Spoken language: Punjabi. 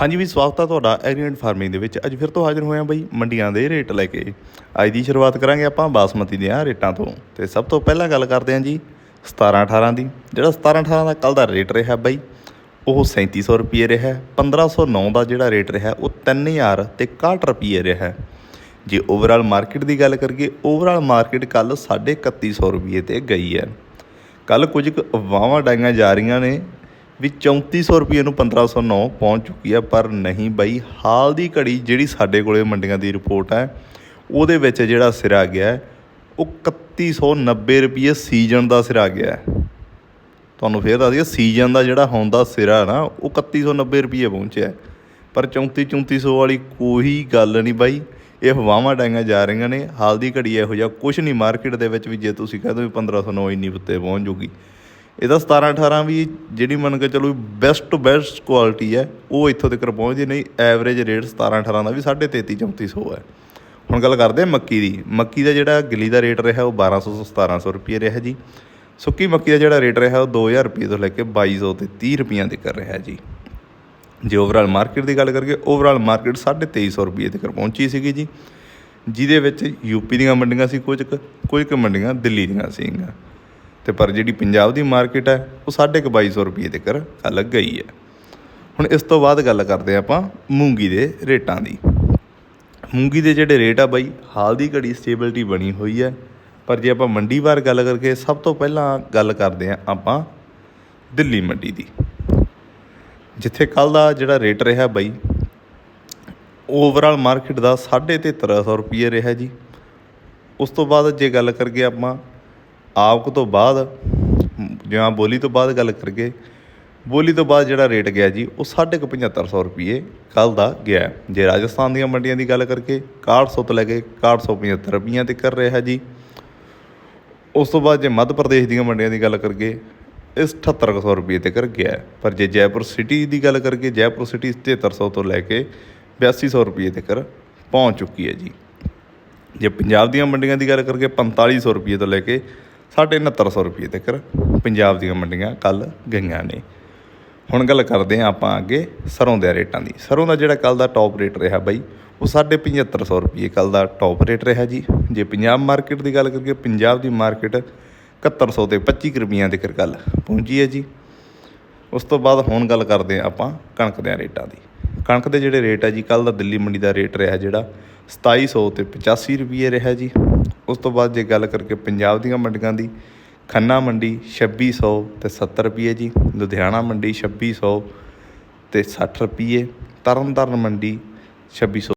ਹਾਂਜੀ ਵੀ ਸਵਾਗਤ ਹੈ ਤੁਹਾਡਾ ਐਗਰੀਕਲਚਰ ਫਾਰਮਿੰਗ ਦੇ ਵਿੱਚ। ਅੱਜ ਫਿਰ ਤੋਂ ਹਾਜ਼ਰ ਹੋਇਆ ਹਾਂ ਬਈ ਮੰਡੀਆਂ ਦੇ ਰੇਟ ਲੈ ਕੇ। ਅੱਜ ਦੀ ਸ਼ੁਰੂਆਤ ਕਰਾਂਗੇ ਆਪਾਂ ਬਾਸਮਤੀ ਦੀਆਂ ਰੇਟਾਂ ਤੋਂ। ਤੇ ਸਭ ਤੋਂ ਪਹਿਲਾਂ ਗੱਲ ਕਰਦੇ ਹਾਂ ਜੀ 17 18 ਦੀ। ਜਿਹੜਾ 17 18 ਦਾ ਕੱਲ ਦਾ ਰੇਟ ਰਿਹਾ ਬਈ, ਉਹ 3700 ਰੁਪਏ ਰਿਹਾ। 1509 ਦਾ ਜਿਹੜਾ ਰੇਟ ਰਿਹਾ, ਉਹ 3000 ਤੇ 61 ਰੁਪਏ ਰਿਹਾ। ਜੇ ਓਵਰਆਲ ਮਾਰਕੀਟ ਦੀ ਗੱਲ ਕਰੀਏ ਓਵਰਆਲ ਮਾਰਕੀਟ ਕੱਲ 3150 ਰੁਪਏ ਤੇ ਗਈ ਹੈ। ਕੱਲ ਕੁਝ ਕੁ ਅਫਵਾਹਾਂ ਡਾਈਆਂ ਜਾ ਰਹੀਆਂ ਨੇ। ਵੀ 3400 ਰੁਪਏ ਨੂੰ 1509 ਪਹੁੰਚ ਚੁੱਕੀ ਹੈ ਪਰ ਨਹੀਂ ਬਾਈ। ਹਾਲ ਦੀ ਘੜੀ ਜਿਹੜੀ ਸਾਡੇ ਕੋਲੇ ਮੰਡੀਆਂ ਦੀ ਰਿਪੋਰਟ ਹੈ ਉਹਦੇ ਵਿੱਚ ਜਿਹੜਾ ਸਿਰਾ ਗਿਆ ਹੈ, ਉਹ 3190 ਰੁਪਏ ਸੀਜ਼ਨ ਦਾ ਸਿਰਾ ਗਿਆ ਤੁਹਾਨੂੰ ਫੇਰ ਦੱਸ ਦਈਏ ਸੀਜ਼ਨ ਦਾ ਜਿਹੜਾ ਹੁੰਦਾ ਸਿਰਾ ਨਾ ਉਹ 3190 ਰੁਪਏ ਪਹੁੰਚਿਆ ਹੈ। ਪਰ 34 3400 ਵਾਲੀ ਕੋਈ ਗੱਲ ਨਹੀਂ ਬਾਈ। ਇਹ ਹਵਾਵਾਂ ਡਾਈਆਂ ਜਾ ਰਹੀਆਂ ਨੇ। ਹਾਲ ਦੀ ਘੜੀ ਇਹੋ ਜਿਹਾ ਕੁਝ ਨਹੀਂ ਮਾਰਕੀਟ ਦੇ ਵਿੱਚ ਵੀ ਜੇ ਤੁਸੀਂ ਕਹਿੰਦੇ ਵੀ 1509 ਇੰਨੀ ਉੱਤੇ ਪਹੁੰਚ ਜੂਗੀ। ਇਹਦਾ 17 18 ਵੀ ਜਿਹੜੀ ਮੰਨ ਕੇ ਚਲੋ ਬੈਸਟ ਟੂ ਬੈਸਟ ਕੁਆਲਿਟੀ ਹੈ, ਉਹ ਇੱਥੋਂ ਤੱਕ ਪਹੁੰਚਦੀ ਨਹੀਂ। ਐਵਰੇਜ ਰੇਟ 17 18 ਦਾ ਵੀ 33 3400 ਹੈ। ਹੁਣ ਗੱਲ ਕਰਦੇ ਹਾਂ ਮੱਕੀ ਦੀ। ਮੱਕੀ ਦਾ ਜਿਹੜਾ ਗਿੱਲੀ ਦਾ ਰੇਟ ਰਿਹਾ ਉਹ 1200 ਤੋਂ 1700 ਰੁਪਏ ਰਿਹਾ ਜੀ। ਸੁੱਕੀ ਮੱਕੀ ਦਾ ਜਿਹੜਾ ਰੇਟ ਰਿਹਾ ਉਹ 2000 ਰੁਪਏ ਤੋਂ ਲੈ ਕੇ 2200 ਤੇ 30 ਰੁਪਈਆਂ ਤੱਕ ਰਿਹਾ ਜੀ। ਜੇ ਓਵਰਆਲ ਮਾਰਕੀਟ ਦੀ ਗੱਲ ਕਰੀਏ ਓਵਰਆਲ ਮਾਰਕੀਟ 2350 ਰੁਪਏ ਤੱਕ ਪਹੁੰਚੀ ਸੀਗੀ ਜੀ। ਜਿਹਦੇ ਵਿੱਚ ਯੂਪੀ ਦੀਆਂ ਮੰਡੀਆਂ ਸੀ ਕੁਝ ਕੁ ਕੁਝ ਕੁ ਮੰਡੀਆਂ ਦਿੱਲੀ ਦੀਆਂ ਸੀਗੀਆਂ। ਤੇ ਪਰ ਜਿਹੜੀ ਪੰਜਾਬ ਦੀ ਮਾਰਕੀਟ ਹੈ, ਉਹ ਸਾਢੇ ਕੁ 2250 ਰੁਪਏ ਤੱਕ ਅਲੱਗ ਗਈ ਹੈ। ਹੁਣ ਇਸ ਤੋਂ ਬਾਅਦ ਗੱਲ ਕਰਦੇ ਹਾਂ ਆਪਾਂ ਮੂੰਗੀ ਦੇ ਰੇਟਾਂ ਦੀ। ਮੂੰਗੀ ਦੇ ਜਿਹੜੇ ਰੇਟ ਆ ਬਾਈ, ਹਾਲ ਦੀ ਘੜੀ ਸਟੇਬਿਲਟੀ ਬਣੀ ਹੋਈ ਹੈ। ਪਰ ਜੇ ਆਪਾਂ ਮੰਡੀ ਵਾਰ ਗੱਲ ਕਰਕੇ ਸਭ ਤੋਂ ਪਹਿਲਾਂ ਗੱਲ ਕਰਦੇ ਹਾਂ ਆਪਾਂ ਦਿੱਲੀ ਮੰਡੀ ਦੀ। ਜਿੱਥੇ ਕੱਲ ਦਾ ਜਿਹੜਾ ਰੇਟ ਰਿਹਾ ਬਾਈ ਓਵਰਆਲ ਮਾਰਕੀਟ ਦਾ 7350 ਰੁਪਏ ਰਿਹਾ ਜੀ। ਉਸ ਤੋਂ ਬਾਅਦ ਜੇ ਗੱਲ ਕਰੀਏ ਆਪਾਂ ਆਵਕ ਤੋਂ ਬਾਅਦ ਜਾਂ ਬੋਲੀ ਤੋਂ ਬਾਅਦ ਗੱਲ ਕਰੀਏ ਬੋਲੀ ਤੋਂ ਬਾਅਦ ਜਿਹੜਾ ਰੇਟ ਗਿਆ ਜੀ, ਉਹ ਸਾਢੇ ਕੁ 7500 ਰੁਪਏ ਕੱਲ ਦਾ ਗਿਆ। ਜੇ ਰਾਜਸਥਾਨ ਦੀਆਂ ਮੰਡੀਆਂ ਦੀ ਗੱਲ ਕਰਕੇ 6100 ਤੋਂ ਲੈ ਕੇ 6175 ਰੁਪਈਆਂ ਤੱਕ ਕਰ ਰਿਹਾ ਜੀ। ਉਸ ਤੋਂ ਬਾਅਦ ਜੇ ਮੱਧ ਪ੍ਰਦੇਸ਼ ਦੀਆਂ ਮੰਡੀਆਂ ਦੀ ਗੱਲ ਕਰੀਏ ਇਸ 7800 ਰੁਪਏ ਤੱਕ ਗਿਆ। ਪਰ ਜੇ ਜੈਪੁਰ ਸਿਟੀ ਦੀ ਗੱਲ ਕਰੀਏ ਜੈਪੁਰ ਸਿਟੀ 7300 ਤੋਂ ਲੈ ਕੇ 8200 ਰੁਪਏ ਤੱਕ ਪਹੁੰਚ ਚੁੱਕੀ ਹੈ ਜੀ। ਜੇ ਪੰਜਾਬ ਦੀਆਂ ਮੰਡੀਆਂ ਦੀ ਗੱਲ ਕਰੀਏ 4500 ਰੁਪਏ ਤੋਂ ਲੈ ਕੇ 6900 ਰੁਪਏ ਤੱਕ ਪੰਜਾਬ ਦੀਆਂ ਮੰਡੀਆਂ ਕੱਲ ਗਈਆਂ ਨੇ। ਹੁਣ ਗੱਲ ਕਰਦੇ ਹਾਂ ਆਪਾਂ ਅੱਗੇ ਸਰੋਂ ਦੇ ਰੇਟਾਂ ਦੀ। ਸਰੋਂ ਦਾ ਜਿਹੜਾ ਕੱਲ ਦਾ ਟੌਪ ਰੇਟ ਰਿਹਾ ਬਾਈ, ਉਹ 7500 ਰੁਪਏ ਕੱਲ ਦਾ ਟੌਪ ਰੇਟ ਰਿਹਾ ਜੀ। ਜੇ ਪੰਜਾਬ ਮਾਰਕੀਟ ਦੀ ਗੱਲ ਕਰੀਏ, ਪੰਜਾਬ ਦੀ ਮਾਰਕੀਟ 7100 ਤੇ 25 ਰੁਪਈਆਂ ਤੱਕ ਕੱਲ ਪਹੁੰਚੀ ਹੈ ਜੀ। ਉਸ ਤੋਂ ਬਾਅਦ ਹੁਣ ਗੱਲ ਕਰਦੇ ਹਾਂ ਆਪਾਂ ਕਣਕ ਦੇ ਰੇਟਾਂ ਦੀ। ਕਣਕ ਦੇ ਜਿਹੜੇ ਰੇਟ ਹੈ ਜੀ ਕੱਲ ਦਾ ਦਿੱਲੀ ਮੰਡੀ ਦਾ ਰੇਟ ਰਿਹਾ ਜਿਹੜਾ 2700 ਤੇ 85 ਰੁਪਏ ਰਿਹਾ ਜੀ। ਉਸ ਤੋਂ ਬਾਅਦ ਜੇ ਗੱਲ ਕਰਕੇ ਪੰਜਾਬ ਦੀਆਂ ਮੰਡੀਆਂ ਦੀ, ਖੰਨਾ ਮੰਡੀ 2600 ਤੇ 70 ਰੁਪਏ ਜੀ, ਲੁਧਿਆਣਾ ਮੰਡੀ 2600 ਤੇ 60 ਰੁਪਏ, ਤਰਨਤਾਰਨ ਮੰਡੀ 2600